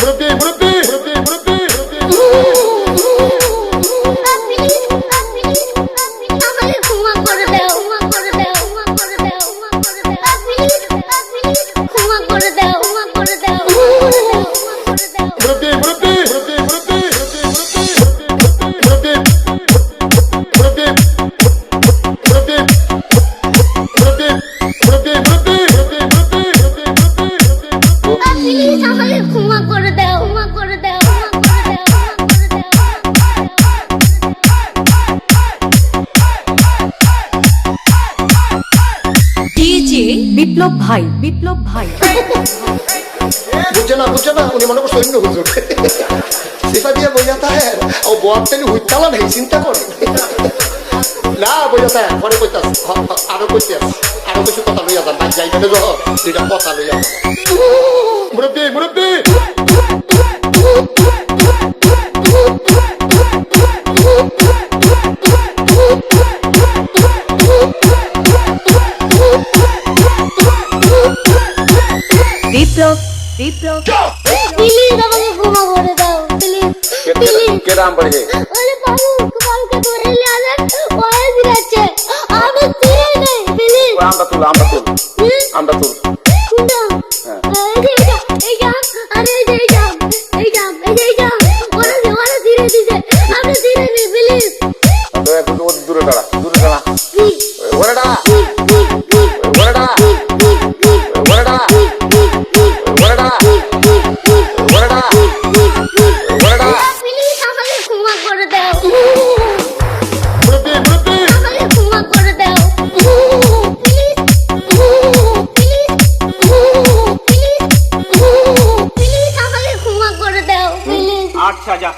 Murabbi, Murabbi. বিপ্লব ভাই বিপ্লব ভাই। না না উনি মনে হুজুর। সেটা দিয়ে হ্যাঁ ও হুইতালা নেই চিন্তা করে। না বোঝাতে হ্যাঁ পরে আরও কইতে আরও কিছু কথা লইয়া যান যাইবেন কথা লইয়া মুরব্বী মুরব্বী! বিপ্লব বিপ্লব প্লিজ আমাকে ক্ষমা করে দাও প্লিজ প্লিজ কেরাম পড়ে ওরে বাবু কালকে ধরে নিয়ে আসেন ওরে দিচ্ছে আমি চিনি নেই প্লিজ আমরা তুল আমরা তুল। আমরা তুল। কোনটা এই যে এইটা এইটা আরে এই যে এইটা এইটা এই যে এইটা ওরে ওরে ধীরে দিছে আমি চিনি নেই প্লিজ তো একটু ও দূরে দাঁড়া দূরে দাঁড়া। ওরে দাঁড়া। 8 ਸਜ਼ਾ